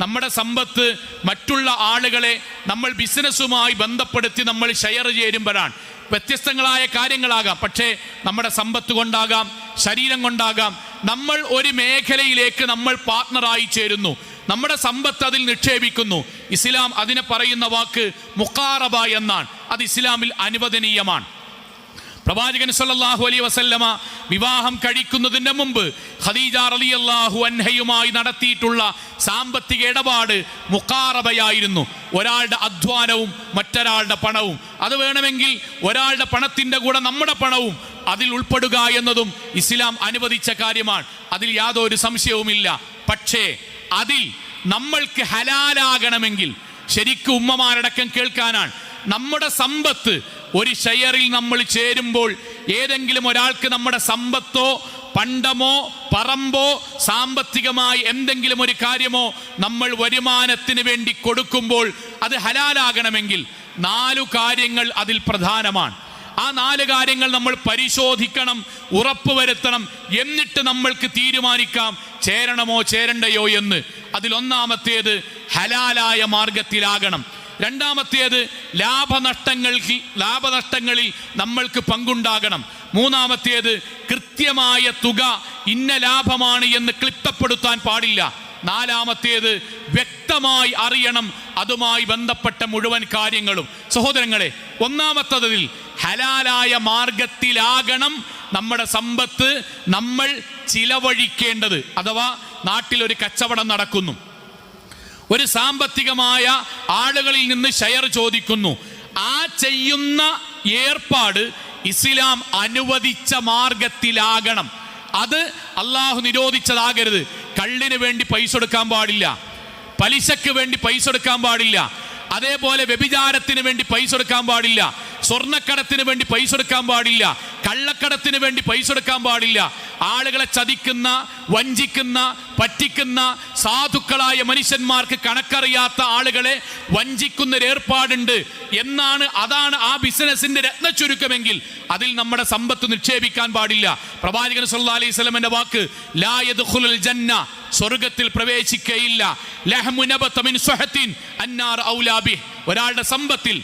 നമ്മുടെ സമ്പത്ത് മറ്റുള്ള ആളുകളെ നമ്മൾ ബിസിനസ്സുമായി ബന്ധപ്പെടുത്തി നമ്മൾ ഷെയർ ചേരുമ്പോഴാണ്. വ്യത്യസ്തങ്ങളായ കാര്യങ്ങളാകാം. പക്ഷേ നമ്മുടെ സമ്പത്ത് കൊണ്ടാകാം ശരീരം കൊണ്ടാകാം. നമ്മൾ ഒരു മേഖലയിലേക്ക് നമ്മൾ പാർട്ട്ണറായി ചേരുന്നു. നമ്മുടെ സമ്പത്ത് അതിൽ നിക്ഷേപിക്കുന്നു. ഇസ്ലാം അതിനെ പറയുന്ന വാക്ക് മുക്കാറബ എന്നാണ്. അത് ഇസ്ലാമിൽ അനുവദനീയമാണ്. പ്രവാചകൻ സല്ലാഹു അലൈഹി വസല്ലമ വിവാഹം കഴിക്കുന്നതിന് മുമ്പ് ഖദീജ അള്ളാഹു അൻഹയുമായി നടത്തിയിട്ടുള്ള സാമ്പത്തിക ഇടപാട് മുക്കാറബയായിരുന്നു ഒരാളുടെ അധ്വാനവും മറ്റൊരാളുടെ പണവും. അത് വേണമെങ്കിൽ ഒരാളുടെ പണത്തിന്റെ കൂടെ നമ്മുടെ പണവും അതിൽ ഉൾപ്പെടുക എന്നതും ഇസ്ലാം അനുവദിച്ച കാര്യമാണ്. അതിൽ യാതൊരു സംശയവുമില്ല. പക്ഷേ അതിൽ നമ്മൾക്ക് ഹലാലാകണമെങ്കിൽ ശരിക്കും ഉമ്മമാരടക്കം കേൾക്കാനാണ്. നമ്മുടെ സമ്പത്ത്. ഒരു ഷെയറിൽ നമ്മൾ ചേരുമ്പോൾ ഏതെങ്കിലും ഒരാൾക്ക് നമ്മുടെ സമ്പത്തോ പണ്ടമോ പറമ്പോ സാമ്പത്തികമായി എന്തെങ്കിലും ഒരു കാര്യമോ നമ്മൾ വരുമാനത്തിന് വേണ്ടി കൊടുക്കുമ്പോൾ അത് ഹലാലാകണമെങ്കിൽ നാലു കാര്യങ്ങൾ അതിൽ പ്രധാനമാണ്. ആ നാല് കാര്യങ്ങൾ നമ്മൾ പരിശോധിക്കണം ഉറപ്പുവരുത്തണം എന്നിട്ട് നമ്മൾക്ക് തീരുമാനിക്കാം ചേരണമോ ചേരണ്ടയോ എന്ന്. അതിലൊന്നാമത്തേത് ഹലാലായ മാർഗത്തിലാകണം. രണ്ടാമത്തേത് ലാഭനഷ്ടങ്ങൾക്ക് ലാഭനഷ്ടങ്ങളിൽ നമ്മൾക്ക് പങ്കുണ്ടാകണം. മൂന്നാമത്തേത് കൃത്യമായ തുക ഇന്ന ലാഭമാണ് എന്ന് ക്ലിപ്തപ്പെടുത്താൻ പാടില്ല. നാലാമത്തേത് വ്യക്തമായി അറിയണം അതുമായി ബന്ധപ്പെട്ട മുഴുവൻ കാര്യങ്ങളും. സഹോദരങ്ങളെ ഒന്നാമത്തതിൽ ഹലാലായ മാർഗത്തിലാകണം നമ്മുടെ സമ്പത്ത് നമ്മൾ ചിലവഴിക്കേണ്ടത്. അഥവാ നാട്ടിൽ ഒരു കച്ചവടം നടക്കുന്നു. ഒരു സാമ്പത്തികമായ ആളുകളിൽ നിന്ന് ഷെയർ ചോദിക്കുന്നു. ആ ചെയ്യുന്ന ഏർപ്പാട് ഇസ്ലാം അനുവദിച്ച മാർഗത്തിലാകണം. അത് അള്ളാഹു നിരോധിച്ചതാകരുത്. കള്ളിന് വേണ്ടി പൈസ കൊടുക്കാൻ പാടില്ല. പലിശക്ക് വേണ്ടി പൈസ കൊടുക്കാൻ പാടില്ല. അതേപോലെ വ്യഭിചാരത്തിന് വേണ്ടി പൈസ എടുക്കാൻ പാടില്ല. സ്വർണക്കടത്തിന് വേണ്ടി പൈസ എടുക്കാൻ പാടില്ല. കള്ളക്കടത്തിന് വേണ്ടി പൈസ എടുക്കാൻ പാടില്ല. ആളുകളെ ചതിക്കുന്ന വഞ്ചിക്കുന്ന പറ്റിക്കുന്ന സാധുക്കളായ മനുഷ്യന്മാർക്ക് കണക്കറിയാത്ത ആളുകളെ വഞ്ചിക്കുന്ന ഒരു ഏർപ്പാടുണ്ട്. എന്നാണ് അതാണ് ആ ബിസിനസിന്റെ രത്ന ചുരുക്കമെങ്കിൽ അതിൽ നമ്മുടെ സമ്പത്ത് നിക്ഷേപിക്കാൻ പാടില്ല. പ്രവാചകൻ സല്ലാ അലൈഹി വസല്ലമയുടെ വാക്ക് ലാ ജന്ന സ്വർഗത്തിൽ പ്രവേശിക്കയില്ല. ഒരാളുടെ സമ്പത്തിൽ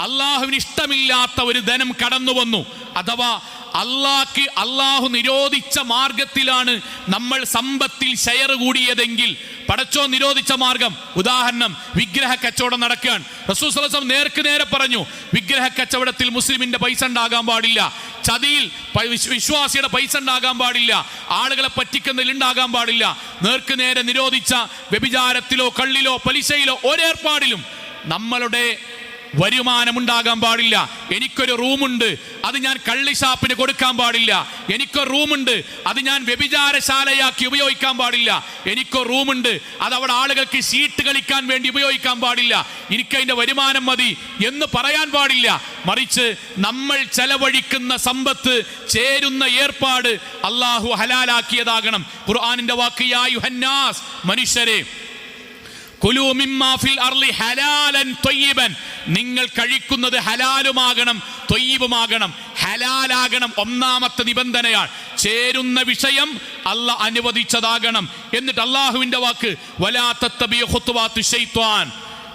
അള്ളാഹുവിന് ഇഷ്ടമില്ലാത്ത ഒരു ധനം കടന്നു വന്നു അഥവാ അള്ളാഹ്ക്ക് അള്ളാഹു നിരോധിച്ച മാർഗത്തിലാണ് നമ്മൾ സമ്പത്തിൽ ഷെയർ കൂടിയതെങ്കിൽ. പടച്ചോ നിരോധിച്ച മാർഗം. ഉദാഹരണം വിഗ്രഹ കച്ചവടം നടക്കുകയാണ്. റസൂസം നേർക്ക് നേരെ പറഞ്ഞു വിഗ്രഹ കച്ചവടത്തിൽ മുസ്ലിമിന്റെ പൈസ ഉണ്ടാകാൻ പാടില്ല. ചതിയിൽ വിശ്വാസിയുടെ പൈസ ഉണ്ടാകാൻ പാടില്ല. ആളുകളെ പറ്റിക്കുന്നതിൽ ഉണ്ടാകാൻ പാടില്ല. നേർക്ക് നേരെ നിരോധിച്ച വ്യഭിചാരത്തിലോ കള്ളിലോ പലിശയിലോ ഒരേർപ്പാടിലും നമ്മളുടെ വരുമാനമുണ്ടാകാൻ പാടില്ല. എനിക്കൊരു റൂമുണ്ട് അത് ഞാൻ കള്ളിഷാപ്പിന് കൊടുക്കാൻ പാടില്ല. എനിക്കൊരു റൂമുണ്ട് അത് ഞാൻ വ്യഭിചാരശാലയാക്കി ഉപയോഗിക്കാൻ പാടില്ല. എനിക്കൊരു റൂമുണ്ട് അത് അവിടെ ആളുകൾക്ക് സീറ്റ് കളിക്കാൻ വേണ്ടി ഉപയോഗിക്കാൻ പാടില്ല. എനിക്ക് അതിന്റെ വരുമാനം മതി എന്ന് പറയാൻ പാടില്ല. മറിച്ച് നമ്മൾ ചെലവഴിക്കുന്ന സമ്പത്ത് ചേരുന്ന ഏർപ്പാട് അള്ളാഹു ഹലാലാക്കിയതാകണം. ഖുർആാനിന്റെ വാക്ക് യാ യുഹന്നാസ് മനുഷ്യരെ നിങ്ങൾ കഴിക്കുന്നത് ഹലാലുമാകണം തൊയ്യവുമാകണം ഹലാലാകണം ഒന്നാമത്തെ നിബന്ധനയാണ് ചേരുന്ന വിഷയം അല്ല അനുവദിച്ചതാകണം. എന്നിട്ട് അള്ളാഹുവിന്റെ വാക്ക് വലാ തത്തബിയ ശൈത്വാൻ.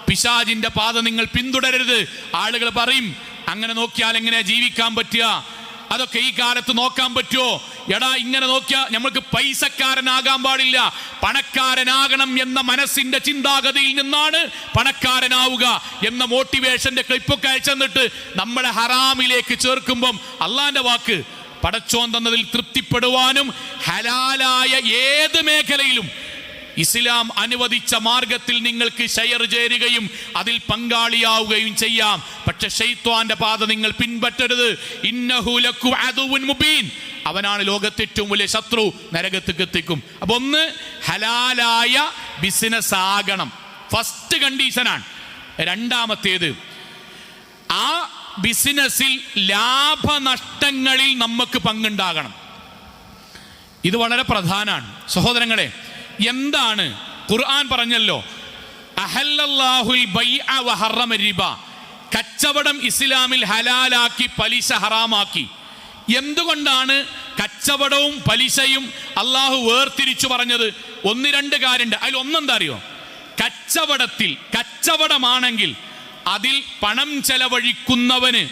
പിശാജിന്റെ പാത നിങ്ങൾ പിന്തുടരരുത്. ആളുകൾ പറയും അങ്ങനെ നോക്കിയാൽ എങ്ങനെയാ ജീവിക്കാൻ പറ്റുക? അതൊക്കെ ഈ കാലത്ത് നോക്കാൻ പറ്റുമോ? എടാ ഇങ്ങനെ നോക്കിയാൽ നമ്മൾക്ക് പൈസക്കാരനാകാൻ പാടില്ല. പണക്കാരനാകണം എന്ന മനസ്സിന്റെ ചിന്താഗതിയിൽ നിന്നാണ് പണക്കാരനാവുക എന്ന മോട്ടിവേഷന്റെ ക്ലിപ്പൊക്കെ അയച്ചെന്നിട്ട് നമ്മളെ ഹറാമിലേക്ക് ചേർക്കുമ്പം അള്ളാന്റെ വാക്ക് പടച്ചോൻ തന്നതിൽ തൃപ്തിപ്പെടുവാനും ഹലാലായ ഏത് മേഖലയിലും ഇസ്ലാം അനുവദിച്ച മാർഗത്തിൽ നിങ്ങൾക്ക് ഷെയർ ചേരുകയും അതിൽ പങ്കാളിയാവുകയും ചെയ്യാം. പക്ഷെ ഷെയ്ത്വാന്റെ പാത നിങ്ങൾ പിൻപറ്റരുത്. ഇന്നഹു ലക്കു അദുവുൻ മുബീൻ. അവനാണ് ലോകത്തെ ഏറ്റവും വലിയ ശത്രു നരകത്തേക്ക് എത്തിക്കും. അപ്പൊ ഒന്ന് ഹലാലായ ബിസിനസ് ആകണം. ഫസ്റ്റ് കണ്ടീഷനാണ് രണ്ടാമത്തേത് ആ ബിസിനസ്സിൽ ലാഭനഷ്ടങ്ങളിൽ നമുക്ക് പങ്കുണ്ടാകണം. ഇത് വളരെ പ്രധാനമാണ്. സഹോദരങ്ങളെ എന്താണ്? ഖുർആൻ പറഞ്ഞല്ലോ കച്ചവടം ഇസ്ലാമിൽ ഹലാലാക്കി പലിശ ഹറാമാക്കി. എന്തുകൊണ്ടാണ് കച്ചവടവും പലിശയും അള്ളാഹു വേർതിരിച്ചു പറഞ്ഞത്? ഒന്ന് രണ്ട് കാര്യമുണ്ട് അതിൽ ഒന്നെന്താ അറിയോ? കച്ചവടത്തിൽ കച്ചവടമാണെങ്കിൽ അതിൽ പണം ചെലവഴിക്കുന്നവന്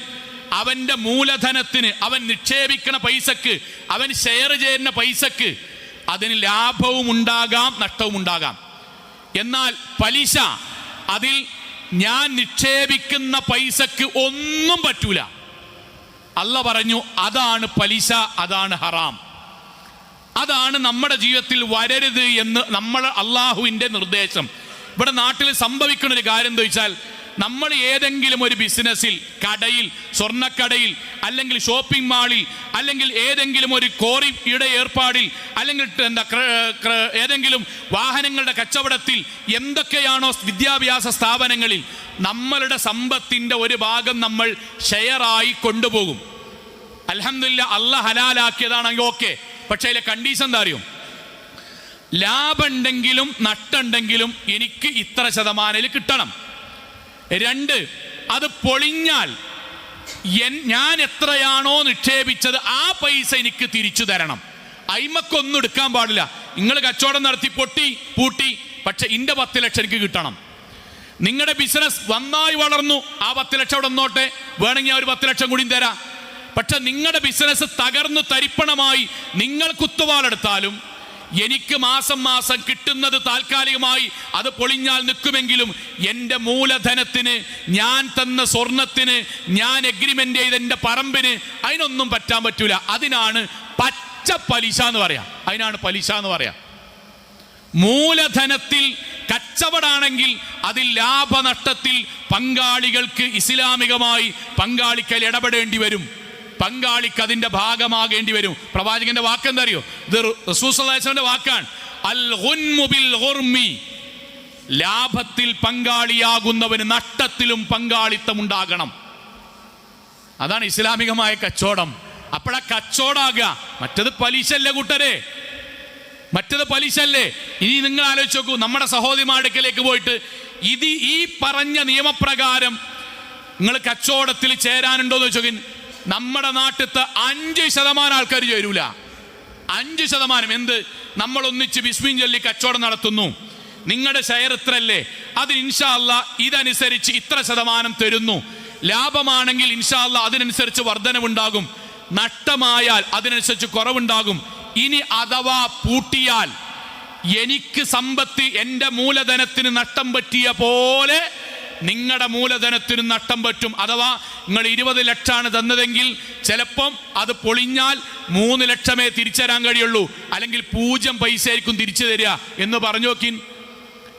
അവന്റെ മൂലധനത്തിന് അവൻ നിക്ഷേപിക്കണ പൈസക്ക് അവൻ ഷെയർ ചെയ്യുന്ന പൈസക്ക് അതിന് ലാഭവും ഉണ്ടാകാം നഷ്ടവും ഉണ്ടാകാം. എന്നാൽ പലിശ അതിൽ ഞാൻ നിക്ഷേപിക്കുന്ന പൈസക്ക് ഒന്നും പറ്റൂല. അല്ല പറഞ്ഞു അതാണ് പലിശ അതാണ് ഹറാം. അതാണ് നമ്മുടെ ജീവിതത്തിൽ വരരുത് എന്ന് നമ്മൾ അള്ളാഹുവിന്റെ നിർദ്ദേശം. ഇവിടെ നാട്ടിൽ സംഭവിക്കുന്ന ഒരു കാര്യം എന്താ വെച്ചാൽ നമ്മൾ ഏതെങ്കിലും ഒരു ബിസിനസ്സിൽ കടയിൽ സ്വർണക്കടയിൽ അല്ലെങ്കിൽ ഷോപ്പിംഗ് മാളിൽ അല്ലെങ്കിൽ ഏതെങ്കിലും ഒരു കോറിയുടെ ഏർപ്പാടിൽ അല്ലെങ്കിൽ എന്താ ഏതെങ്കിലും വാഹനങ്ങളുടെ കച്ചവടത്തിൽ എന്തൊക്കെയാണോ വിദ്യാഭ്യാസ സ്ഥാപനങ്ങളിൽ നമ്മളുടെ സമ്പത്തിന്റെ ഒരു ഭാഗം നമ്മൾ ഷെയറായി കൊണ്ടുപോകും. അലഹമില്ല അല്ല ഹലാലാക്കിയതാണെങ്കിൽ ഓക്കെ. പക്ഷേ അതിലെ കണ്ടീഷൻ എന്താ അറിയും? ലാഭമുണ്ടെങ്കിലും നട്ടുണ്ടെങ്കിലും എനിക്ക് ഇത്ര ശതമാനം കിട്ടണം. രണ്ട് അത് പൊളിഞ്ഞാൽ ഞാൻ എത്രയാണോ നിക്ഷേപിച്ചത് ആ പൈസ എനിക്ക് തിരിച്ചു തരണം. അയിമക്കൊന്നും എടുക്കാൻ പാടില്ല. നിങ്ങൾ കച്ചവടം നടത്തി പൊട്ടി പൂട്ടി പക്ഷെ ഇന്റെ പത്ത് ലക്ഷം എനിക്ക് കിട്ടണം. നിങ്ങളുടെ ബിസിനസ് നന്നായി വളർന്നു ആ പത്ത് ലക്ഷം അവിടെ നിന്നോട്ടെ. വേണമെങ്കിൽ ആ ഒരു പത്ത് ലക്ഷം കൂടിയും തരാം. പക്ഷെ നിങ്ങളുടെ ബിസിനസ് തകർന്നു തരിപ്പണമായി നിങ്ങൾ കുത്തുവാളെടുത്താലും എനിക്ക് മാസം മാസം കിട്ടുന്നത് താൽക്കാലികമായി അത് പൊളിഞ്ഞാൽ നിൽക്കുമെങ്കിലും എന്റെ മൂലധനത്തിന് ഞാൻ തന്ന സ്വർണത്തിന് ഞാൻ എഗ്രിമെന്റ് ചെയ്ത എന്റെ പറമ്പിന് അതിനൊന്നും പറ്റാൻ പറ്റൂല. അതിനാണ് പച്ച പലിശ എന്ന് പറയാം. അതിനാണ് പലിശ എന്ന് പറയാം. മൂലധനത്തിൽ കച്ചവടാണെങ്കിൽ അതിൽ ലാഭനഷ്ടത്തിൽ പങ്കാളികൾക്ക് ഇസ്ലാമികമായി പങ്കാളിക്കൽ ഇടപെടേണ്ടി വരും. പങ്കാളിക്ക് അതിന്റെ ഭാഗമാകേണ്ടി വരും. പ്രവാചകന്റെ വാക്ക് എന്താ അറിയോ ഇത് റസൂസന്റെ വാക്കാണ്. അൽ ലാഭത്തിൽ പങ്കാളിയാകുന്നവന് നഷ്ടത്തിലും പങ്കാളിത്തം ഉണ്ടാകണം അതാണ് ഇസ്ലാമികമായ കച്ചവടം. അപ്പോഴാ കച്ചവടാകുക. മറ്റത് പലിശല്ലേ കൂട്ടരെ? മറ്റത് പലിശ അല്ലേ ഇനി നിങ്ങൾ ആലോചിച്ച് നോക്കൂ. നമ്മുടെ സഹോദരിമാടുക്കലേക്ക് പോയിട്ട് ഇത് ഈ പറഞ്ഞ നിയമപ്രകാരം നിങ്ങൾ കച്ചവടത്തിൽ ചേരാനുണ്ടോ എന്ന് ചോദിച്ചു നമ്മുടെ നാട്ടിലത്തെ അഞ്ച് ശതമാനം ആൾക്കാർ ചേരൂല. അഞ്ച് ശതമാനം. എന്ത്? നമ്മൾ ഒന്നിച്ച് ബിസ്മിൻ ചൊല്ലി കച്ചവടം നടത്തുന്നു. നിങ്ങളുടെ ഷെയർ ഇത്രല്ലേ അത് ഇൻഷാല്ല ഇതനുസരിച്ച് ഇത്ര ശതമാനം തരുന്നു. ലാഭമാണെങ്കിൽ ഇൻഷാല്ല അതിനനുസരിച്ച് വർധനവുണ്ടാകും. നഷ്ടമായാൽ അതിനനുസരിച്ച് കുറവുണ്ടാകും. ഇനി അഥവാ പൂട്ടിയാൽ എനിക്ക് സമ്പത്ത് എന്റെ മൂലധനത്തിന് നഷ്ടം പറ്റിയ പോലെ നിങ്ങളുടെ മൂലധനത്തിന് നഷ്ടം പറ്റും. അഥവാ നിങ്ങൾ ഇരുപത് ലക്ഷമാണ് തന്നതെങ്കിൽ ചിലപ്പം അത് പൊളിഞ്ഞാൽ മൂന്ന് ലക്ഷമേ തിരിച്ചു തരാൻ കഴിയുള്ളൂ. അല്ലെങ്കിൽ പൂജ്യം പൈസ ആയിരിക്കും തിരിച്ചു തരിക. എന്ന് പറഞ്ഞു നോക്കിൻ.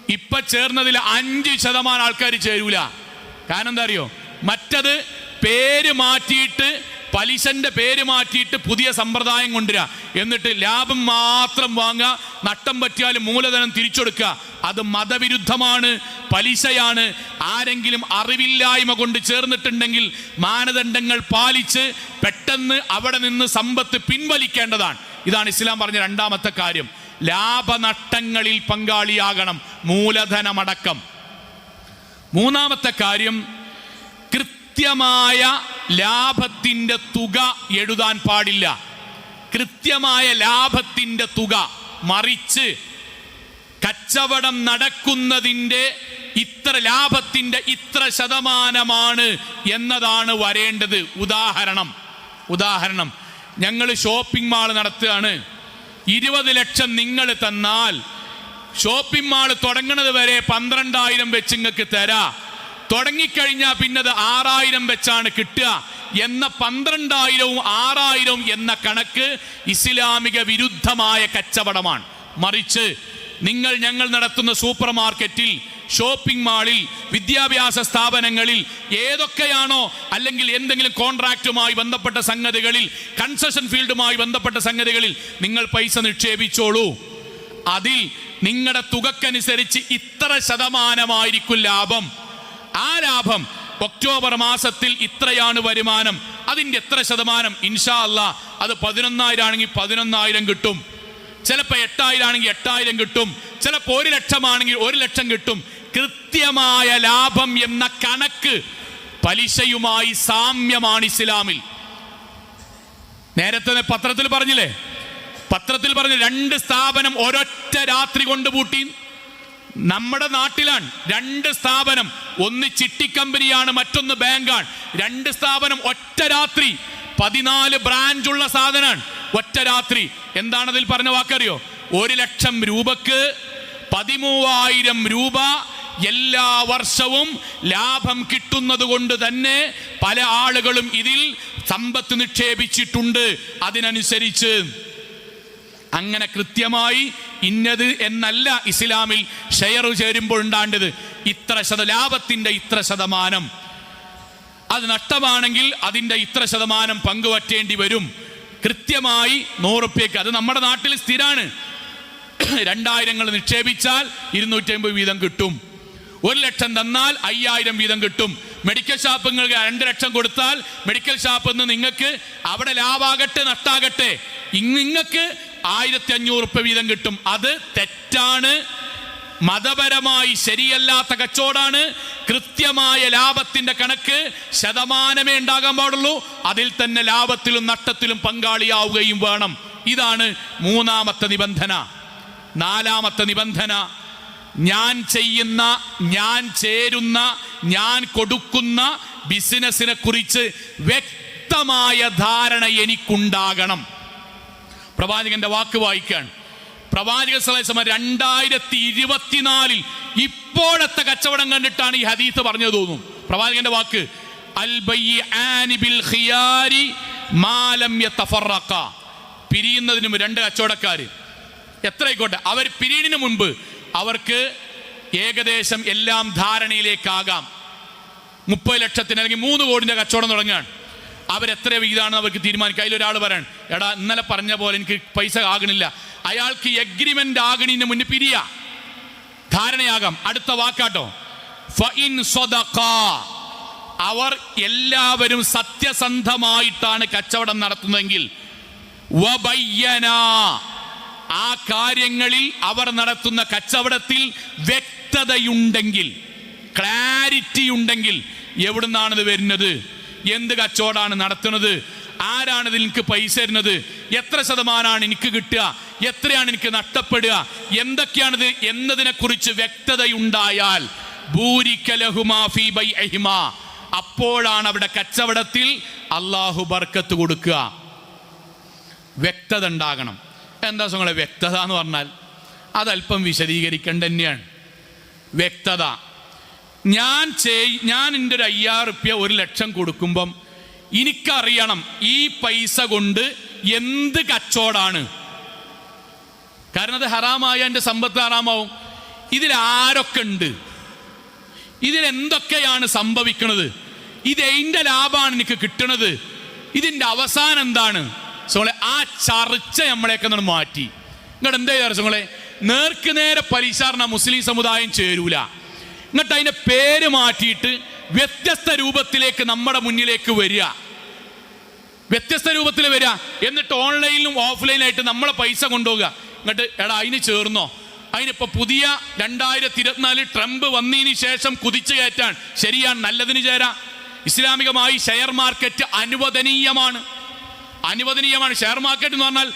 ഇപ്പൊ ചേർന്നതിൽ അഞ്ച് ശതമാനം ആൾക്കാർ ചേരൂല. കാരണം എന്താ അറിയോ? മറ്റത് പേര് മാറ്റിയിട്ട് പലിശന്റെ പേര് മാറ്റിയിട്ട് പുതിയ സമ്പ്രദായം കൊണ്ടുവരിക. എന്നിട്ട് ലാഭം മാത്രം വാങ്ങുക. നട്ടം പറ്റിയാലും മൂലധനം തിരിച്ചെടുക്കുക. അത് മതവിരുദ്ധമാണ്. പലിശയാണ്. ആരെങ്കിലും അറിവില്ലായ്മ കൊണ്ട് ചേർന്നിട്ടുണ്ടെങ്കിൽ മാനദണ്ഡങ്ങൾ പാലിച്ച് പെട്ടെന്ന് അവിടെ നിന്ന് സമ്പത്ത് പിൻവലിക്കേണ്ടതാണ്. ഇതാണ് ഇസ്ലാം പറഞ്ഞ രണ്ടാമത്തെ കാര്യം. ലാഭനഷ്ടങ്ങളിൽ പങ്കാളിയാകണം മൂലധനമടക്കം. മൂന്നാമത്തെ കാര്യം കൃത്യമായ ലാഭത്തിന്റെ തുക എഴുതാൻ പാടില്ല. കൃത്യമായ ലാഭത്തിന്റെ തുക മറിച്ച് കച്ചവടം നടക്കുന്നതിന്റെ ഇത്ര ലാഭത്തിന്റെ ഇത്ര ശതമാനമാണ് എന്നതാണ് വരേണ്ടത്. ഉദാഹരണം ഉദാഹരണം ഞങ്ങൾ ഷോപ്പിംഗ് മാൾ നടത്തുകയാണ്. ഇരുപത് ലക്ഷം നിങ്ങൾ തന്നാൽ ഷോപ്പിംഗ് മാൾ തുടങ്ങുന്നത് വരെ പന്ത്രണ്ടായിരം വെച്ച് നിങ്ങൾക്ക് തരാ. തുടങ്ങിക്കഴിഞ്ഞാൽ പിന്നത് ആറായിരം വെച്ചാണ് കിട്ടുക. എന്ന പന്ത്രണ്ടായിരവും ആറായിരവും എന്ന കണക്ക് ഇസ്ലാമിക വിരുദ്ധമായ കച്ചവടമാണ്. മറിച്ച് നിങ്ങൾ ഞങ്ങൾ നടത്തുന്ന സൂപ്പർ മാർക്കറ്റിൽ ഷോപ്പിംഗ് മാളിൽ വിദ്യാഭ്യാസ സ്ഥാപനങ്ങളിൽ ഏതൊക്കെയാണോ അല്ലെങ്കിൽ എന്തെങ്കിലും കോൺട്രാക്റ്റുമായി ബന്ധപ്പെട്ട സംഗതികളിൽ കൺസെഷൻ ഫീൽഡുമായി ബന്ധപ്പെട്ട സംഗതികളിൽ നിങ്ങൾ പൈസ നിക്ഷേപിച്ചോളൂ. അതിൽ നിങ്ങളുടെ തുകക്കനുസരിച്ച് ഇത്ര ശതമാനമായിരിക്കും ലാഭം. ആ ലാഭം ഒക്ടോബർ മാസത്തിൽ ഇത്രയാണ് വരുമാനം. അതിന്റെ എത്ര ശതമാനം? ഇൻഷാ അല്ല അത് പതിനൊന്നായിരം ആണെങ്കിൽ പതിനൊന്നായിരം കിട്ടും. ചിലപ്പോൾ എട്ടായിരം ആണെങ്കിൽ എട്ടായിരം കിട്ടും ചിലപ്പോൾ ഒരു ലക്ഷമാണെങ്കിൽ ഒരു ലക്ഷം കിട്ടും. കൃത്യമായ ലാഭം എന്ന കണക്ക് പലിശയുമായി സാമ്യമാണ് ഇസ്ലാമിൽ. നേരത്തെ പത്രത്തിൽ പറഞ്ഞില്ലേ? പത്രത്തിൽ പറഞ്ഞു രണ്ട് സ്ഥാപനം ഒരൊറ്റ രാത്രി കൊണ്ട് പൂട്ടി. നമ്മുടെ നാട്ടിലാണ് രണ്ട് സ്ഥാപനം. ഒന്ന് ചിട്ടി കമ്പനിയാണ് മറ്റൊന്ന് ബാങ്കാണ്. രണ്ട് സ്ഥാപനം ഒറ്റ രാത്രി പതിനാല് ബ്രാഞ്ചുള്ള സാധനമാണ് ഒറ്റ രാത്രി. എന്താണ് അതിൽ പറഞ്ഞ വാക്കറിയോ? ഒരു ലക്ഷം രൂപക്ക് പതിമൂവായിരം രൂപ എല്ലാ വർഷവും ലാഭം കിട്ടുന്നത് കൊണ്ട് തന്നെ പല ആളുകളും ഇതിൽ സമ്പത്ത് നിക്ഷേപിച്ചിട്ടുണ്ട്. അതിനനുസരിച്ച്. അങ്ങനെ കൃത്യമായി ഇന്നത് എന്നല്ല ഇസ്ലാമിൽ ഷെയർ ചേരുമ്പോൾ ഉണ്ടാണ്ടത്. ഇത്ര ശത ലാഭത്തിന്റെ ഇത്ര ശതമാനം. അത് നഷ്ടമാണെങ്കിൽ അതിന്റെ ഇത്ര ശതമാനം പങ്കുവറ്റേണ്ടി വരും. കൃത്യമായി നൂറുപ്യക്ക്. അത് നമ്മുടെ നാട്ടിൽ സ്ഥിരമാണ് രണ്ടായിരങ്ങൾ നിക്ഷേപിച്ചാൽ ഇരുന്നൂറ്റി അമ്പത് വീതം കിട്ടും. ഒരു ലക്ഷം തന്നാൽ അയ്യായിരം വീതം കിട്ടും. മെഡിക്കൽ ഷാപ്പുകൾക്ക് രണ്ട് ലക്ഷം കൊടുത്താൽ മെഡിക്കൽ ഷാപ്പിൽ നിന്ന് നിങ്ങൾക്ക് അവിടെ ലാഭാകട്ടെ നഷ്ടാകട്ടെ. നിങ്ങൾക്ക് ആയിരത്തി അഞ്ഞൂറ് വീതം കിട്ടും. അത് തെറ്റാണ്. മതപരമായി ശരിയല്ലാത്ത കച്ചവടാണ് കൃത്യമായ ലാഭത്തിന്റെ കണക്ക് ശതമാനമേ ഉണ്ടാകാൻ പാടുള്ളൂ. അതിൽ തന്നെ ലാഭത്തിലും നഷ്ടത്തിലും പങ്കാളിയാവുകയും വേണം. ഇതാണ് മൂന്നാമത്തെ നിബന്ധന. നാലാമത്തെ നിബന്ധന ഞാൻ ചെയ്യുന്ന ഞാൻ ചേരുന്ന ഞാൻ കൊടുക്കുന്ന ബിസിനസിനെ കുറിച്ച് വ്യക്തമായ ധാരണ എനിക്കുണ്ടാകണം. പ്രവാചകന്റെ വാക്ക് വായിക്കാൻ പ്രവാചക സലൈസമ രണ്ടായിരത്തി ഇരുപത്തിനാലിൽ ഇപ്പോഴത്തെ കച്ചവടം കണ്ടിട്ടാണ് ഈ ഹദീത്ത് പറഞ്ഞു തോന്നും പ്രവാചകന്റെ വാക്ക് പിരിയുന്നതിനും രണ്ട് കച്ചവടക്കാർ എത്രയായിക്കോട്ടെ അവർ പിരിയണിന് മുൻപ് അവർക്ക് ഏകദേശം എല്ലാം ധാരണയിലേക്കാകാം. മുപ്പത് ലക്ഷത്തിന് അല്ലെങ്കിൽ മൂന്ന് കോടിന്റെ കച്ചവടം തുടങ്ങുകയാണ്. അവരെത്ര വീതാണെന്ന് അവർക്ക് തീരുമാനിക്കുക അതിലൊരാൾ പറയണം എടാ ഇന്നലെ പറഞ്ഞ പോലെ എനിക്ക് പൈസ ആകണില്ല. അയാൾക്ക് എഗ്രിമെന്റ് ആകണിന് മുന്നിൽ പിരിയ. ധാരണയാകാം. അടുത്ത വാക്കാട്ടോ. അവർ എല്ലാവരും സത്യസന്ധമായിട്ടാണ് കച്ചവടം നടത്തുന്നതെങ്കിൽ. ആ കാര്യങ്ങളിൽ അവർ നടത്തുന്ന കച്ചവടത്തിൽ വ്യക്തതയുണ്ടെങ്കിൽ ക്ലാരിറ്റി ഉണ്ടെങ്കിൽ എവിടുന്നാണിത് വരുന്നത്? എന്ത് കച്ചവടമാണ് നടത്തുന്നത്? ആരാണ് ഇതിൽ എനിക്ക് പൈസ തരുന്നത്? എത്ര ശതമാനമാണ് എനിക്ക് കിട്ടുക? എത്രയാണ് എനിക്ക് നഷ്ടപ്പെടുക? എന്തൊക്കെയാണിത് എന്നതിനെ കുറിച്ച് വ്യക്തതയുണ്ടായാൽ. അപ്പോഴാണ് അവിടെ കച്ചവടത്തിൽ അള്ളാഹു ബർക്കത്ത് കൊടുക്കുക. വ്യക്തത ഉണ്ടാകണം. എന്താ സുഖങ്ങളെ വ്യക്തത എന്ന് പറഞ്ഞാൽ അതല്പം വിശദീകരിക്കേണ്ട തന്നെയാണ്. വ്യക്തത. ഞാൻ ചെയ് ഞാൻ എന്റെ ഒരു അയ്യായിരം റുപ്യ ഒരു ലക്ഷം കൊടുക്കുമ്പം എനിക്കറിയണം ഈ പൈസ കൊണ്ട് എന്ത് കച്ചവടാണ്? കാരണം അത് ഹറാമായ എന്റെ സമ്പത്ത് ഹറാമാവും ഇതിലാരൊക്കെ ഉണ്ട്? ഇതിലെന്തൊക്കെയാണ് സംഭവിക്കുന്നത് ഇത് എന്റെ ലാഭമാണ് എനിക്ക് കിട്ടണത്. ഇതിന്റെ അവസാനം എന്താണ്? സോളെ ആ ചർച്ച നമ്മളെയൊക്കെ നമ്മൾ മാറ്റി. ഇങ്ങോട്ട് എന്താ വിചാരിച്ചു സോളെ നേർക്ക് നേരെ പലിശാറിന മുസ്ലിം സമുദായം ചേരൂല. എന്നിട്ട് അതിന്റെ പേര് മാറ്റിയിട്ട് വ്യത്യസ്ത രൂപത്തിലേക്ക് നമ്മുടെ മുന്നിലേക്ക് വരിക. വ്യത്യസ്ത രൂപത്തിൽ വരിക. എന്നിട്ട് ഓൺലൈനിലും ഓഫ്ലൈനായിട്ട് നമ്മളെ പൈസ കൊണ്ടുപോകുക എന്നിട്ട് എടാ അതിന് ചേർന്നോ. അതിനിപ്പോ പുതിയ രണ്ടായിരത്തി ഇരുപത്തിനാല് ട്രംപ് വന്നതിന് ശേഷം കുതിച്ചു കയറ്റാൻ ശരിയാണ് നല്ലതിന് ചേരാ. ഇസ്ലാമികമായി ഷെയർ മാർക്കറ്റ് അനുവദനീയമാണ്. അനുവദനീയമാണ്. ഷെയർ മാർക്കറ്റ് എന്ന് പറഞ്ഞാൽ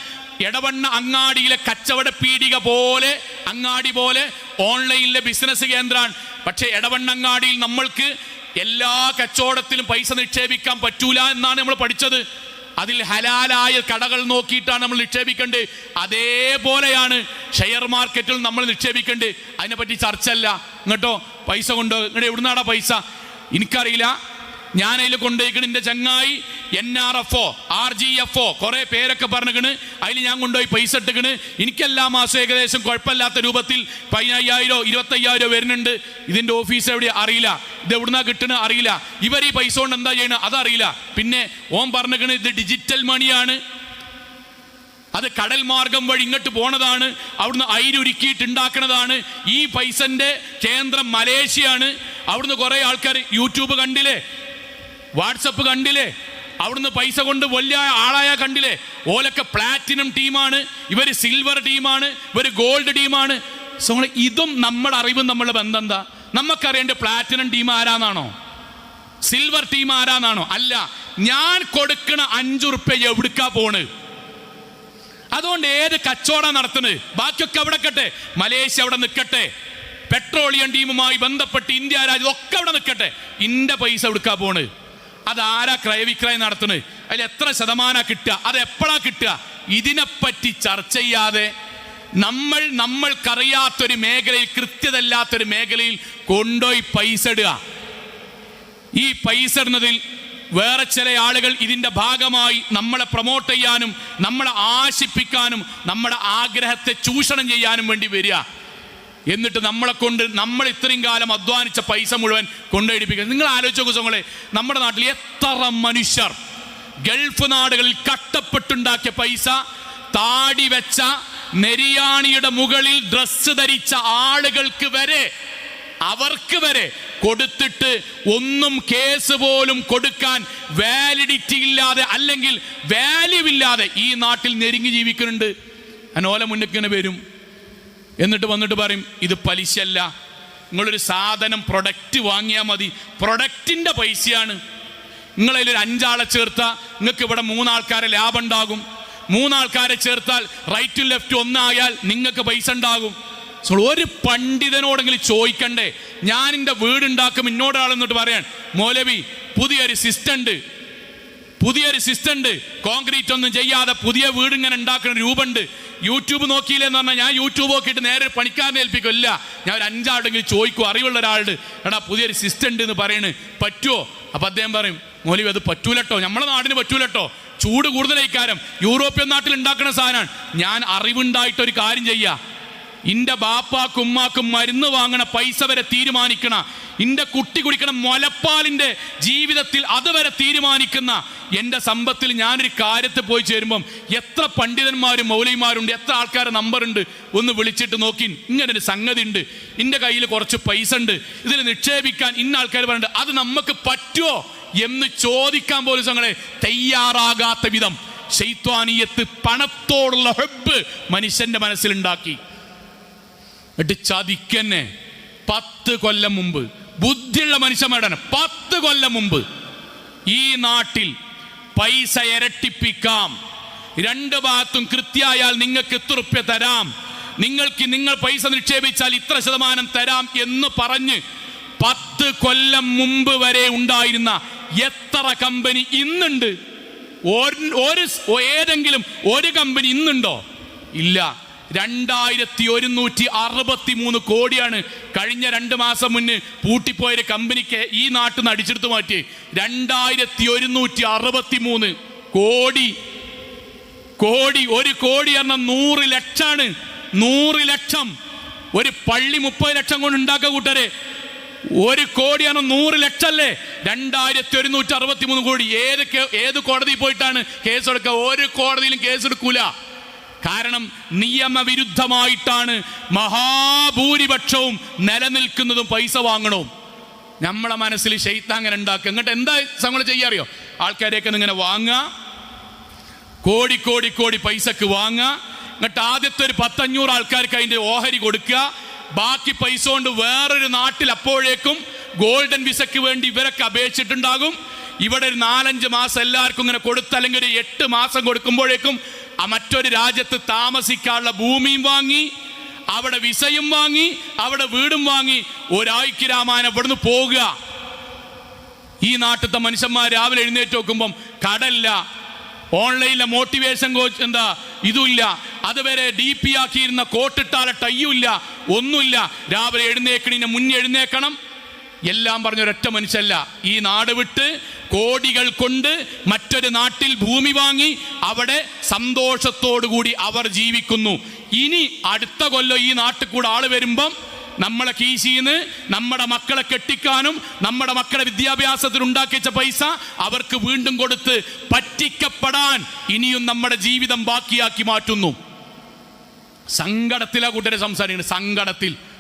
ഇടവണ്ണ അങ്ങാടിയിലെ കച്ചവട പീടിക പോലെ അങ്ങാടി പോലെ ഓൺലൈനിലെ ബിസിനസ് കേന്ദ്രമാണ്. പക്ഷേ ഇടവണ്ണ അങ്ങാടിയിൽ നമ്മൾക്ക് എല്ലാ കച്ചവടത്തിലും പൈസ നിക്ഷേപിക്കാൻ പറ്റൂല എന്നാണ് നമ്മൾ പഠിച്ചത്. അതിൽ ഹലാലായ കടകൾ നോക്കിയിട്ടാണ് നമ്മൾ നിക്ഷേപിക്കേണ്ടത്. അതേപോലെയാണ് ഷെയർ മാർക്കറ്റിൽ നമ്മൾ നിക്ഷേപിക്കേണ്ടത്. അതിനെപ്പറ്റി ചർച്ചയല്ല. ഇങ്ങോട്ടോ? പൈസ കൊണ്ട് ഇങ്ങോട്ട് എവിടുന്നാടാ പൈസ? എനിക്കറിയില്ല. ഞാൻ അതിൽ കൊണ്ടുപോയിക്കണ് എന്റെ ചങ്ങായി N R F O R G F O കുറെ പേരൊക്കെ പറഞ്ഞിക്കണ്. അതിൽ ഞാൻ കൊണ്ടുപോയി പൈസ ഇട്ടുകണ് എനിക്കെല്ലാ മാസം ഏകദേശം കുഴപ്പമില്ലാത്ത രൂപത്തിൽ പതിനയ്യായിരോ ഇരുപത്തയ്യായിരോ വരുന്നുണ്ട്. ഇതിന്റെ ഓഫീസ് എവിടെ? അറിയില്ല. ഇത് എവിടുന്നാ കിട്ടണ അറിയില്ല. ഇവർ ഈ പൈസ കൊണ്ട് എന്താ ചെയ്യണത്? അതറിയില്ല. പിന്നെ ഓം പറഞ്ഞിക്കണ് ഇത് ഡിജിറ്റൽ മണിയാണ്. അത് കടൽ മാർഗം വഴി ഇങ്ങോട്ട് പോണതാണ്. അവിടുന്ന് അയിരുരുക്കിയിട്ടുണ്ടാക്കണതാണ് ഈ പൈസന്റെ കേന്ദ്രം മലേഷ്യയാണ്. അവിടുന്ന് കുറെ ആൾക്കാർ യൂട്യൂബ് കണ്ടില്ലേ? വാട്സപ്പ് കണ്ടില്ലേ? അവിടുന്ന് പൈസ കൊണ്ട് വലിയ ആളായ കണ്ടില്ലേ? ഓലൊക്കെ പ്ലാറ്റിനം ടീമാണ് ഇവർ സിൽവർ ടീമാണ് ഇവർ ഗോൾഡ് ടീമാണ് ഇതും നമ്മുടെ അറിവും നമ്മളുടെ ബന്ധം എന്താ നമുക്കറിയേണ്ട പ്ലാറ്റിനം ടീം ആരാന്നാണോ? സിൽവർ ടീം ആരാന്നാണോ? അല്ല ഞാൻ കൊടുക്കണ അഞ്ചു റുപ്യ എവിടുക്കാ പോണ്? അതുകൊണ്ട് ഏത് കച്ചവടം നടത്തുന്നത്? ബാക്കിയൊക്കെ അവിടെ കട്ടെ മലേഷ്യ അവിടെ നിൽക്കട്ടെ പെട്രോളിയം ടീമുമായി ബന്ധപ്പെട്ട് ഇന്ത്യ രാജ്യം ഒക്കെ അവിടെ നിൽക്കട്ടെ ഇന്റെ പൈസ എടുക്കാൻ പോണ്? അതാരാ ക്രയവിക്രയം നടത്തുന്നത്? അതിൽ എത്ര ശതമാനം കിട്ടുക? അത് എപ്പോഴാ കിട്ടുക? ഇതിനെപ്പറ്റി ചർച്ച ചെയ്യാതെ നമ്മൾ നമ്മൾക്കറിയാത്തൊരു മേഖലയിൽ കൃത്യതല്ലാത്തൊരു മേഖലയിൽ കൊണ്ടുപോയി പൈസ ഇടുക. ഈ പൈസ ഇടുന്നതിൽ വേറെ ചില ആളുകൾ ഇതിന്റെ ഭാഗമായി നമ്മളെ പ്രൊമോട്ട് ചെയ്യാനും നമ്മളെ ആശിപ്പിക്കാനും നമ്മുടെ ആഗ്രഹത്തെ ചൂഷണം ചെയ്യാനും വേണ്ടി വരിക. എന്നിട്ട് നമ്മളെ കൊണ്ട് നമ്മൾ ഇത്രയും കാലം അധ്വാനിച്ച പൈസ മുഴുവൻ കൊണ്ടുപിടിപ്പിക്കുക നിങ്ങൾ ആലോചിച്ച് നോക്കൂ സുഹൃങ്ങളെ നമ്മുടെ നാട്ടിൽ എത്ര മനുഷ്യർ ഗൾഫ് നാടുകളിൽ കട്ടപ്പെട്ടുണ്ടാക്കിയ പൈസ താടി വെച്ച നെരിയാണിയുടെ മുകളിൽ ഡ്രസ്സ് ധരിച്ച ആളുകൾക്ക് വരെ അവർക്ക് വരെ കൊടുത്തിട്ട് ഒന്നും കേസ് പോലും കൊടുക്കാൻ വാലിഡിറ്റി ഇല്ലാതെ അല്ലെങ്കിൽ വാല്യൂ ഇല്ലാതെ ഈ നാട്ടിൽ നെരുങ്ങി ജീവിക്കുന്നുണ്ട്. അനോല മുന്നിങ്ങനെ വരും. എന്നിട്ട് വന്നിട്ട് പറയും ഇത് പലിശയല്ല. നിങ്ങളൊരു സാധനം പ്രൊഡക്റ്റ് വാങ്ങിയാൽ മതി. പ്രൊഡക്റ്റിന്റെ പൈസയാണ്. നിങ്ങളതിൽ ഒരു അഞ്ചാളെ ചേർത്താൽ നിങ്ങൾക്ക് ഇവിടെ മൂന്നാൾക്കാരെ ലാഭം ഉണ്ടാകും മൂന്നാൾക്കാരെ ചേർത്താൽ ടു ലെഫ്റ്റും ഒന്നായാൽ നിങ്ങൾക്ക് പൈസ ഉണ്ടാകും. സോ, ഒരു പണ്ഡിതനോടെങ്കിലും ചോദിക്കണ്ടേ ഞാൻ എന്റെ വീടുണ്ടാക്കും ഇന്നോടാളെന്നിട്ട് പറയാൻ മോലവി പുതിയൊരു സിസ്റ്റം ഉണ്ട്. പുതിയൊരു സിസ്റ്റം ഉണ്ട് കോൺക്രീറ്റ് ഒന്നും ചെയ്യാതെ പുതിയ വീട് ഇങ്ങനെ ഉണ്ടാക്കുന്ന രൂപമുണ്ട് യൂട്യൂബ് നോക്കിയില്ലെന്ന് പറഞ്ഞാൽ ഞാൻ യൂട്യൂബ് നോക്കിയിട്ട് നേരെ പണിക്കാരനെ ഏൽപ്പിക്കും ഇല്ല ഞാൻ ഒരു അഞ്ചാളെങ്കിലും ചോദിക്കും അറിവുള്ള ഒരാൾ എടാ പുതിയൊരു സിസ്റ്റം ഉണ്ട് എന്ന് പറയണ്. പറ്റുമോ അപ്പം അദ്ദേഹം പറയും മോലി അത് പറ്റൂലട്ടോ. നമ്മളെ നാടിന് പറ്റൂലട്ടോ. ചൂട് കൂടുതലായിക്കാരം യൂറോപ്യൻ നാട്ടിൽ ഉണ്ടാക്കുന്ന സാധനമാണ്. ഞാൻ അറിവുണ്ടായിട്ട് ഒരു കാര്യം ചെയ്യാ. ഇന്റെ ബാപ്പാക്കും ഉമ്മാക്കും മരുന്ന് വാങ്ങണ പൈസ വരെ തീരുമാനിക്കണ ഇന്റെ കുട്ടി കുടിക്കണ മുലപ്പാലിന്റെ ജീവിതത്തിൽ അതുവരെ തീരുമാനിക്കുന്ന എന്റെ സമ്പത്തിൽ ഞാനൊരു കാര്യത്തിൽ പോയി ചേരുമ്പം എത്ര പണ്ഡിതന്മാരും മൗലിമാരുണ്ട് എത്ര ആൾക്കാരുടെ നമ്പറുണ്ട് ഒന്ന് വിളിച്ചിട്ട് നോക്കി. ഇങ്ങനെ ഒരു സംഗതി ഉണ്ട് എന്റെ കയ്യിൽ കുറച്ച് പൈസ ഉണ്ട്. ഇതിൽ നിക്ഷേപിക്കാൻ ഇന്ന ആൾക്കാർ പറയുന്നുണ്ട് അത് നമുക്ക് പറ്റുമോ എന്ന് ചോദിക്കാൻ പോലും ഞങ്ങളെ തയ്യാറാകാത്ത വിധം. ശൈത്വാനീയത്ത് പണത്തോടുള്ള ഹെബ് മനുഷ്യന്റെ മനസ്സിലുണ്ടാക്കി. എന്നിട്ട് ചതിക്കന്നെ. പത്ത് കൊല്ലം മുമ്പ്. ബുദ്ധിയുള്ള മനുഷ്യന്മാരാണ്. പത്ത് കൊല്ലം മുമ്പ്. ഈ നാട്ടിൽ പൈസ ഇരട്ടിപ്പിക്കാം. രണ്ട് ഭാഗത്തും കൃത്യമായാൽ നിങ്ങൾക്ക് എത്ര റുപ്യ തരാം? നിങ്ങൾക്ക് നിങ്ങൾ പൈസ നിക്ഷേപിച്ചാൽ ഇത്ര ശതമാനം തരാം എന്ന് പറഞ്ഞ് പത്ത് കൊല്ലം മുമ്പ് വരെ ഉണ്ടായിരുന്ന എത്ര കമ്പനി ഇന്നുണ്ട്? ഒരു ഏതെങ്കിലും ഒരു കമ്പനി ഇന്നുണ്ടോ? ഇല്ല. രണ്ടായിരത്തി ഒരുന്നൂറ്റി അറുപത്തി മൂന്ന് കോടിയാണ് കഴിഞ്ഞ രണ്ട് മാസം മുന്നേ പൂട്ടിപ്പോയൊരു കമ്പനിക്ക് ഈ നാട്ടിൽ നിന്ന് അടിച്ചെടുത്ത് മാറ്റി. രണ്ടായിരത്തി ഒരുന്നൂറ്റി അറുപത്തി മൂന്ന് കോടി. കോടി ഒരു കോടി എന്ന നൂറ് ലക്ഷമാണ് നൂറ് ലക്ഷം. ഒരു പള്ളി മുപ്പത് ലക്ഷം കൊണ്ട് ഉണ്ടാക്കുക കൂട്ടരെ. ഒരു കോടിയാണ് നൂറ് ലക്ഷല്ലേ? രണ്ടായിരത്തി ഒരുന്നൂറ്റി അറുപത്തി മൂന്ന് കോടി. ഏത് ഏത് കോടതിയിൽ പോയിട്ടാണ് കേസ് എടുക്കുക ഒരു കോടതിയിലും കേസ് എടുക്കൂല കാരണം നിയമവിരുദ്ധമായിട്ടാണ് മഹാഭൂരിപക്ഷവും നിലനിൽക്കുന്നതും പൈസ വാങ്ങണവും നമ്മളെ മനസ്സിൽ ശൈത്താങ്ങനെ ഉണ്ടാക്കുക. എന്നിട്ട് എന്താ നമ്മൾ ചെയ്യാറിയോ ആൾക്കാരെയൊക്കെ ഇങ്ങനെ വാങ്ങുക. കോടി കോടി കോടി പൈസക്ക് വാങ്ങുക. എന്നിട്ട് ആദ്യത്തെ ഒരു പത്തഞ്ഞൂറ് ആൾക്കാർക്ക് അതിന്റെ ഓഹരി കൊടുക്കുക. ബാക്കി പൈസ കൊണ്ട് വേറൊരു നാട്ടിൽ അപ്പോഴേക്കും ഗോൾഡൻ വിസയ്ക്ക് വേണ്ടി ഇവരൊക്കെ അപേക്ഷിച്ചിട്ടുണ്ടാകും. ഇവിടെ ഒരു നാലഞ്ച് മാസം എല്ലാവർക്കും ഇങ്ങനെ കൊടുത്ത് അല്ലെങ്കിൽ ഒരു എട്ട് മാസം കൊടുക്കുമ്പോഴേക്കും ആ മറ്റൊരു രാജ്യത്ത് താമസിക്കാനുള്ള ഭൂമിയും വാങ്ങി അവിടെ വിസയും വാങ്ങി അവിടെ വീടും വാങ്ങി ഒരാഴ്ച രാമായണം ഇവിടുന്ന് പോകുക ഈ നാട്ടിലത്തെ മനുഷ്യന്മാർ രാവിലെ എഴുന്നേറ്റ് നോക്കുമ്പം കടല്ല ഓൺലൈനിലെ മോട്ടിവേഷൻ കോച്ച് എന്താ ഇതുമില്ല അതുവരെ ഡി പി ആക്കിയിരുന്ന കോട്ടിട്ടാലെ ഇല്ല ഒന്നുമില്ല. രാവിലെ എഴുന്നേക്കണിന് മുന്നേ എഴുന്നേക്കണം. എല്ലാം പറഞ്ഞ ഒരൊറ്റ മനുഷ്യല്ല ഈ നാട് വിട്ട് കോടികൾ കൊണ്ട് മറ്റൊരു നാട്ടിൽ ഭൂമി വാങ്ങി അവിടെ കൂടി അവർ ജീവിക്കുന്നു. ഇനി അടുത്ത കൊല്ലം ഈ നാട്ടിൽ കൂടെ ആൾ വരുമ്പം നമ്മളെ കീശീന്ന് നമ്മുടെ മക്കളെ കെട്ടിക്കാനും നമ്മുടെ മക്കളെ വിദ്യാഭ്യാസത്തിന് ഉണ്ടാക്കിച്ച പൈസ അവർക്ക് വീണ്ടും കൊടുത്ത് പറ്റിക്കപ്പെടാൻ ഇനിയും നമ്മുടെ ജീവിതം ബാക്കിയാക്കി മാറ്റുന്നു. സങ്കടത്തിലാ കൂട്ടരെ സംസാരിക്കുന്നത് സങ്കടത്തിൽ.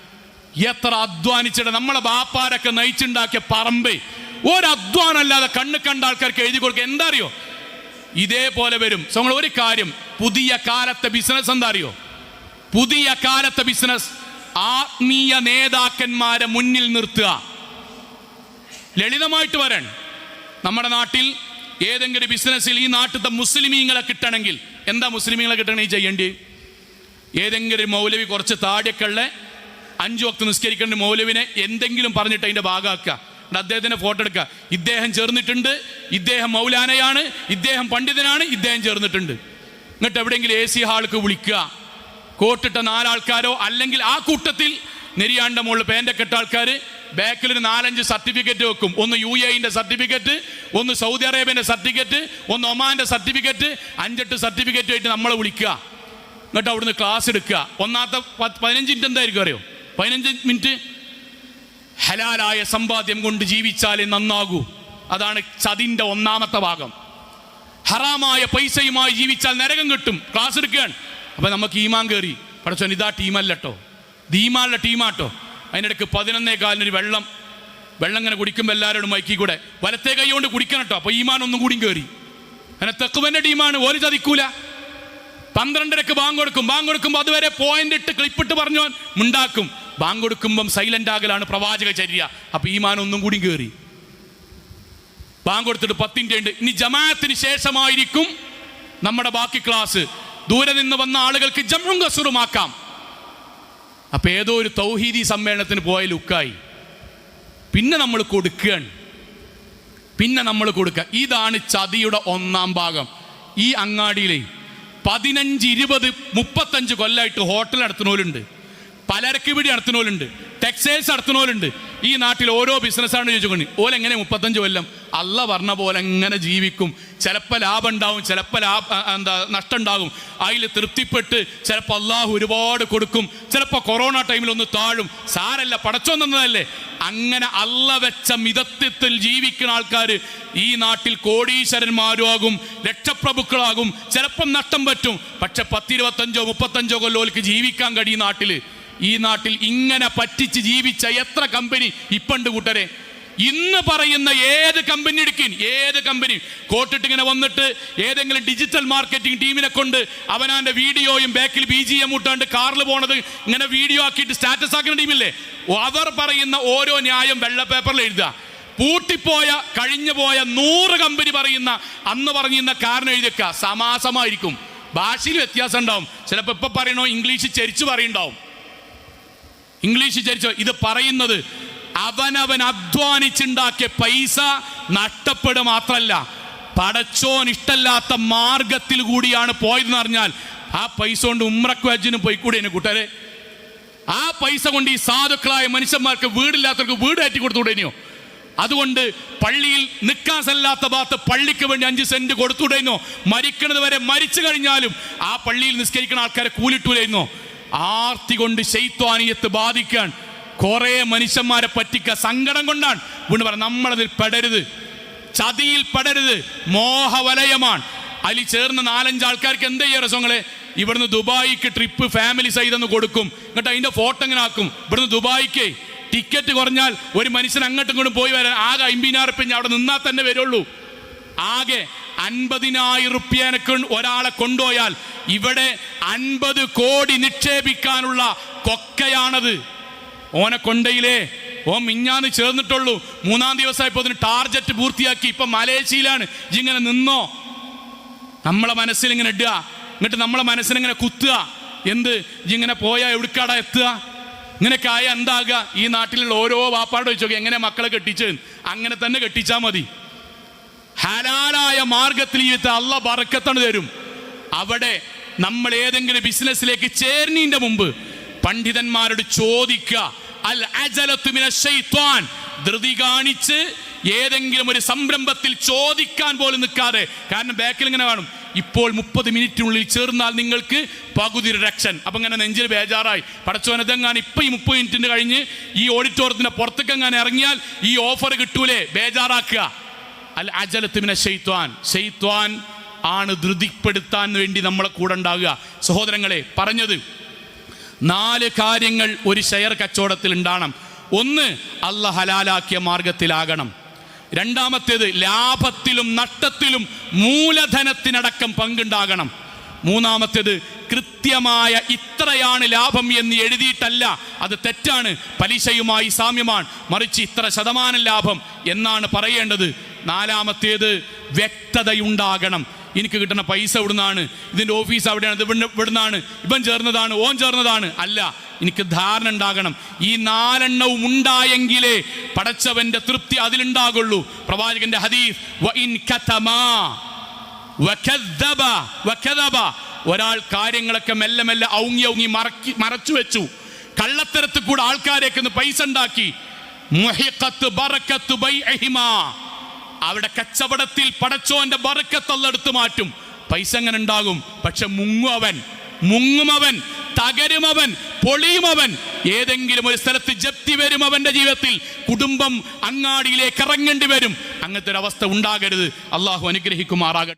എത്ര അധ്വാനിച്ചിട്ട് നമ്മളെ ബാപ്പാരൊക്കെ നയിച്ചുണ്ടാക്കിയ പറമ്പ്. ഒരധ്വാനല്ലാതെ കണ്ണു കണ്ട ആൾക്കാർക്ക് എഴുതി കൊടുക്കുക എന്താ അറിയോ? ഇതേപോലെ വരും. സോ ഒരു കാര്യം പുതിയ കാലത്തെ ബിസിനസ് എന്താ അറിയോ? പുതിയ കാലത്തെ ബിസിനസ് ആത്മീയ നേതാക്കന്മാരെ മുന്നിൽ നിർത്തുക. ലളിതമായിട്ട് വരാൻ നമ്മുടെ നാട്ടിൽ ഏതെങ്കിലും ബിസിനസ്സിൽ ഈ നാട്ടിലത്തെ മുസ്ലിമീങ്ങളെ കിട്ടണമെങ്കിൽ എന്താ മുസ്ലിമീങ്ങളെ കിട്ടണമെങ്കിൽ ചെയ്യേണ്ടി ഏതെങ്കിലും മൗലവി കുറച്ച് താടിയൊക്കെ അഞ്ചു വക്ത് നിസ്കരിക്കേണ്ട മൗലവിനെ എന്തെങ്കിലും പറഞ്ഞിട്ട് അതിന്റെ ഭാഗമാക്കുക. അദ്ദേഹത്തിന്റെ ഫോട്ടോ എടുക്കുക. ഇദ്ദേഹം ചേർന്നിട്ടുണ്ട് ഇദ്ദേഹം മൗലാനയാണ് ഇദ്ദേഹം പണ്ഡിതനാണ് ഇദ്ദേഹം ചേർന്നിട്ടുണ്ട്. എന്നിട്ട് എവിടെയെങ്കിലും എ സി ഹാൾക്ക് വിളിക്കുക. കോട്ടിട്ട നാലാൾക്കാരോ അല്ലെങ്കിൽ ആ കൂട്ടത്തിൽ നെരിയാണ്ട മുകളിൽ പേന്റൊക്കെ കെട്ട ആൾക്കാർ ബാക്കിൽ ഒരു നാലഞ്ച് സർട്ടിഫിക്കറ്റ് വെക്കും. ഒന്ന് യു എന്റെ സർട്ടിഫിക്കറ്റ് ഒന്ന് സൗദി അറേബ്യന്റെ സർട്ടിഫിക്കറ്റ് ഒന്ന് ഒമാന്റെ സർട്ടിഫിക്കറ്റ് അഞ്ചെട്ട് സർട്ടിഫിക്കറ്റ് ആയിട്ട് നമ്മളെ വിളിക്കുക. എന്നിട്ട് അവിടുന്ന് ക്ലാസ് എടുക്കുക. ഒന്നാമത്തെ പതിനഞ്ച് മിനിറ്റ് എന്തായിരിക്കും അറിയോ? പതിനഞ്ച് മിനിറ്റ്. ഹലാലായ സമ്പാദ്യം കൊണ്ട് ജീവിച്ചാലേ നന്നാകൂ. അതാണ് ചതിന്റെ ഒന്നാമത്തെ ഭാഗം. ഹറാമായ പൈസയുമായി ജീവിച്ചാൽ നരകം കിട്ടും. ക്ലാസ് എടുക്കുകയാണ്. അപ്പം നമുക്ക് ഈമാൻ കയറി. പഠിച്ചോ ഇതാ ടീമല്ലട്ടോ. ദീമാനുള്ള ടീമാട്ടോ. അതിനിടയ്ക്ക് പതിനൊന്നേ കാലിനൊരു വെള്ളം. വെള്ളം ഇങ്ങനെ കുടിക്കുമ്പോൾ എല്ലാവരോടും മൈക്കി കൂടെ. വലത്തെ കൈ കൊണ്ട് കുടിക്കണം കേട്ടോ അപ്പോൾ ഈമാൻ ഒന്നും കൂടി കയറി. അങ്ങനെ തെക്കുമെന്റെ ടീമാണ്. ഒരു ചതിക്കൂല. പന്ത്രണ്ടരക്ക് ബാങ്ക് കൊടുക്കും. ബാങ്ക് കൊടുക്കുമ്പോൾ അതുവരെ പോയിന്റ് ഇട്ട് ക്ലിപ്പിട്ട് പറഞ്ഞോൻ മുണ്ടാക്കും. ബാങ്ക് കൊടുക്കുമ്പം സൈലന്റ് ആകലാണ് പ്രവാചക ചര്യ. അപ്പൊ ഈമാൻ ഒന്നും കൂടി കയറി ബാങ്ക് കൊടുത്തിട്ട് പത്തിന്റെ ഉണ്ട്. ഇനി ജമാഅത്തിന് ശേഷമായിരിക്കും നമ്മുടെ ബാക്കി ക്ലാസ് ദൂരെ നിന്ന് വന്ന ആളുകൾക്ക് ജമ്മും കസുറുമാക്കാം. അപ്പൊ ഏതോ ഒരു തൗഹീദി സമ്മേളനത്തിന് പോയ ലുക്കായി. പിന്നെ നമ്മൾ കൊടുക്കുകയാണ്. പിന്നെ നമ്മൾ കൊടുക്കുക. ഇതാണ് ചതിയുടെ ഒന്നാം ഭാഗം. ഈ അങ്ങാടിയിലെ പതിനഞ്ച് ഇരുപത് മുപ്പത്തഞ്ച് കൊല്ലമായിട്ട് ഹോട്ടൽ നടത്തുന്നവരുണ്ട്. പലരക്ക് പിടി നടത്തുന്നവരുണ്ട് ടെക്സ്റ്റൈൽസ് നടത്തുന്നവരുണ്ട് ഈ നാട്ടിൽ ഓരോ ബിസിനസ്സാണ് ചോദിച്ചുകൊണ്ട് ഓലെങ്ങനെ മുപ്പത്തഞ്ച് കൊല്ലം? അല്ല പറഞ്ഞ പോലെ എങ്ങനെ ജീവിക്കും? ചിലപ്പോൾ ലാഭം ഉണ്ടാവും ചിലപ്പോൾ ലാഭ എന്താ നഷ്ടം ഉണ്ടാകും. അതിൽ തൃപ്തിപ്പെട്ട് ചിലപ്പോൾ അള്ളാഹു ഒരുപാട് കൊടുക്കും. ചിലപ്പോൾ കൊറോണ ടൈമിൽ ഒന്ന് താഴും. സാരല്ല പടച്ചോ തന്നതല്ലേ? അങ്ങനെ അല്ല വെച്ച മിതത്വത്തിൽ ജീവിക്കുന്ന ആൾക്കാർ ഈ നാട്ടിൽ കോടീശ്വരന്മാരും രക്ഷപ്രഭുക്കളാകും. ചിലപ്പം നഷ്ടം പറ്റും. പക്ഷെ പത്തിരുപത്തഞ്ചോ മുപ്പത്തഞ്ചോ കൊല്ലോൽക്ക് ജീവിക്കാൻ കഴിയും നാട്ടിൽ ഈ നാട്ടിൽ ഇങ്ങനെ പറ്റിച്ച് ജീവിച്ച എത്ര കമ്പനി ഇപ്പണ്ട് കൂട്ടരെ? ഇന്ന് പറയുന്ന ഏത് കമ്പനി എടുക്കും ഏത് കമ്പനി? കോട്ടിട്ട് ഇങ്ങനെ വന്നിട്ട് ഏതെങ്കിലും ഡിജിറ്റൽ മാർക്കറ്റിംഗ് ടീമിനെ കൊണ്ട് അവനാന്റെ വീഡിയോയും ബാക്കിൽ ബി ജി എം ഇട്ടാണ്ട് കാറിൽ പോണത് ഇങ്ങനെ വീഡിയോ ആക്കിയിട്ട് സ്റ്റാറ്റസ് ആക്കുന്ന ടീമില്ലേ അവർ പറയുന്ന ഓരോ ന്യായം വെള്ള പേപ്പറിൽ എഴുതുക. പൂട്ടിപ്പോയ കഴിഞ്ഞു പോയ നൂറ് കമ്പനി പറയുന്ന അന്ന് പറഞ്ഞിരുന്ന കാരണം എഴുതിയേക്ക സമാസമായിരിക്കും. ഭാഷയിൽ വ്യത്യാസം ഉണ്ടാവും. ചിലപ്പോൾ ഇപ്പൊ പറയണോ ഇംഗ്ലീഷ് ചരിച്ചു പറയുണ്ടാവും. ഇംഗ്ലീഷ് ചരിച്ചോ ഇത് പറയുന്നത് അവനവൻ അധ്വാനിച്ചുണ്ടാക്കിയ പൈസ നഷ്ടപ്പെടുക മാത്രമല്ല പടച്ചോൻ ഇഷ്ടല്ലാത്ത മാർഗത്തിൽ കൂടിയാണ് പോയതെന്ന് അറിഞ്ഞാൽ ആ പൈസ കൊണ്ട് ഉമ്രക്ക് ഹജ്ജിനും എന്നെ കൂട്ടരെ ആ പൈസ കൊണ്ട് ഈ സാധുക്കളായ മനുഷ്യന്മാർക്ക് വീടില്ലാത്തവർക്ക് വീട് ആറ്റി കൊടുത്തുകൂടേനോ അതുകൊണ്ട് പള്ളിയിൽ നിൽക്കാൻ സല്ലാത്ത ഭാഗത്ത് പള്ളിക്ക് വേണ്ടി അഞ്ച് സെന്റ് കൊടുത്തുകൂടേനോ മരിക്കുന്നത് വരെ മരിച്ചു കഴിഞ്ഞാലും ആ പള്ളിയിൽ നിസ്കരിക്കുന്ന ആൾക്കാരെ കൂലിട്ടൂലായിരുന്നോ ആർത്തി കൊണ്ട് ശൈത്വാനിയത്ത് ബാധിക്കാൻ കുറെ മനുഷ്യന്മാരെ പറ്റിക്ക സങ്കടം കൊണ്ടാണ്. വീണ്ടും പറ നമ്മളതിൽ പെടരുത്. ചതിയിൽ പെടരുത്. മോഹവലയമാണ്. അതിൽ ചേർന്ന നാലഞ്ച് ആൾക്കാർക്ക് എന്താ ചെയ്യാ രസങ്ങളെ? ഇവിടുന്ന് ദുബായിക്ക് ട്രിപ്പ് ഫാമിലി സഹിതം കൊടുക്കും. എന്നിട്ട് അതിന്റെ ഫോട്ടോ ഇങ്ങനെ ആക്കും. ഇവിടുന്ന് ദുബായിക്ക് ടിക്കറ്റ് കുറഞ്ഞാൽ ഒരു മനുഷ്യൻ അങ്ങോട്ടും ഇങ്ങോട്ടും പോയി വരാൻ ആകെ അമ്പതിനായിരം റുപ്യ അവിടെ നിന്നാൽ തന്നെ വരുള്ളൂ. ആകെ അൻപതിനായിരം റുപ്യനക്ക് ഒരാളെ കൊണ്ടുപോയാൽ ഇവിടെ അൻപത് കോടി നിക്ഷേപിക്കാനുള്ള കൊക്കയാണത്. ഓനെ കൊണ്ടയിലേ. ഓ മിഞ്ഞാന്ന് ചേർന്നിട്ടുള്ളൂ. മൂന്നാം ദിവസമായപ്പോൾ അതിന് ടാർജറ്റ് പൂർത്തിയാക്കി. ഇപ്പൊ മലേഷ്യയിലാണ്. ഇങ്ങനെ നിന്നോ? നമ്മളെ മനസ്സിൽ ഇങ്ങനെ ഇടുക. എന്നിട്ട് നമ്മളെ മനസ്സിനിങ്ങനെ കുത്തുക. എന്ത്? ഇങ്ങനെ പോയാൽ എവിടുക്കാടാ എത്തുക? ഇങ്ങനെയൊക്കെ ആയ എന്താകുക? ഈ നാട്ടിലുള്ള ഓരോ വാപ്പാട് വെച്ചോക്കെ എങ്ങനെ മക്കളെ കെട്ടിച്ച് അങ്ങനെ തന്നെ കെട്ടിച്ചാൽ മതി. ഹലാലായ മാർഗത്തിൽ ഈ അല്ല ബറക്കത്താണ് തരും. അവിടെ നമ്മൾ ഏതെങ്കിലും ബിസിനസ്സിലേക്ക് ചേരുന്നതിന്റെ മുമ്പ് പണ്ഡിതന്മാരോട് ചോദിക്കുക. അൽ ധൃതി കാണിച്ച് ഏതെങ്കിലും ഒരു സംരംഭത്തിൽ ചോദിക്കാൻ പോലും നിൽക്കാതെ. കാരണം ബാക്കിൽ ഇങ്ങനെ കാണും. ഇപ്പോൾ മുപ്പത് മിനിറ്റിനുള്ളിൽ ചേർന്നാൽ നിങ്ങൾക്ക് പകുതി രക്ഷൻ. അപ്പം ഇങ്ങനെ നെഞ്ചിൽ ബേജാറായി. പടച്ചോനതെങ്ങാൻ ഇപ്പം ഈ മുപ്പത് മിനിറ്റിന് കഴിഞ്ഞ് ഈ ഓഡിറ്റോറിയത്തിന്റെ പുറത്തേക്ക് എങ്ങാൻ ഇറങ്ങിയാൽ ഈ ഓഫർ കിട്ടൂലേ? ബേജാറാക്കുക. അൽ അജലത്തുമിനെ ഷെയ്ത്വാൻ ഷെയ്ത്വാൻ ആണ് ധൃതിപ്പെടുത്താൻ വേണ്ടി നമ്മളെ കൂടെ ഉണ്ടാവുക. സഹോദരങ്ങളെ പറഞ്ഞത് നാല് കാര്യങ്ങൾ ഒരു ഷെയർ കച്ചവടത്തിൽ ഉണ്ടാകണം. ഒന്ന് അല്ല ഹലാലാക്കിയ മാർഗത്തിലാകണം രണ്ടാമത്തേത് ലാഭത്തിലും നഷ്ടത്തിലും മൂലധനത്തിനടക്കം പങ്കുണ്ടാകണം. മൂന്നാമത്തേത് കൃത്യമായ ഇത്രയാണ് ലാഭം എന്ന് എഴുതിയിട്ടല്ല. അത് തെറ്റാണ്. പലിശയുമായി സാമ്യമാണ്. മറിച്ച് ഇത്ര ശതമാനം ലാഭം എന്നാണ് പറയേണ്ടത്. നാലാമത്തേത് വ്യക്തതയുണ്ടാകണം. എനിക്ക് കിട്ടുന്ന പൈസ ഇവിടുന്നാണ് ഇതിന്റെ ഓഫീസ് അവിടെയാണ് ഇത് ഇവിടുന്ന് ഇവിടുന്നാണ്. ഇവൻ ചേർന്നതാണ് ഓൻ ചേർന്നതാണ്. അല്ല എനിക്ക് ധാരണ ഉണ്ടാകണം. ഈ നാലെണ്ണവും ഉണ്ടായെങ്കിലേ പടച്ചവന്റെ തൃപ്തി അതിലുണ്ടാകുള്ളൂ. പ്രവാചകന്റെ ഹദീഫ്. ഒരാൾ കാര്യങ്ങളൊക്കെ മെല്ലെ മെല്ലെ ഔങ്ങി ഔങ്ങി മറക്കി മറച്ചു വെച്ചു. കള്ളത്തരത്തിൽ കൂടെ ആൾക്കാരേക്ക് പൈസ ഉണ്ടാക്കി. അവിടെ കച്ചവടത്തിൽ പടച്ചോന്റെ ബറക്കത്തല്ലെടുത്ത് മാറ്റും. പൈസ എങ്ങനെ ഉണ്ടാകും? പക്ഷെ മുങ്ങുവൻ മുങ്ങുമവൻ തകരുമവൻ പൊളിയുമവൻ. ഏതെങ്കിലും ഒരു സ്ഥലത്ത് ജപ്തി വരും അവന്റെ ജീവിതത്തിൽ. കുടുംബം അങ്ങാടിയിലേക്ക് ഇറങ്ങേണ്ടി വരും. അങ്ങനത്തെ ഒരു അവസ്ഥ ഉണ്ടാകരുത്. അള്ളാഹു അനുഗ്രഹിക്കുമാറാകട്ടെ.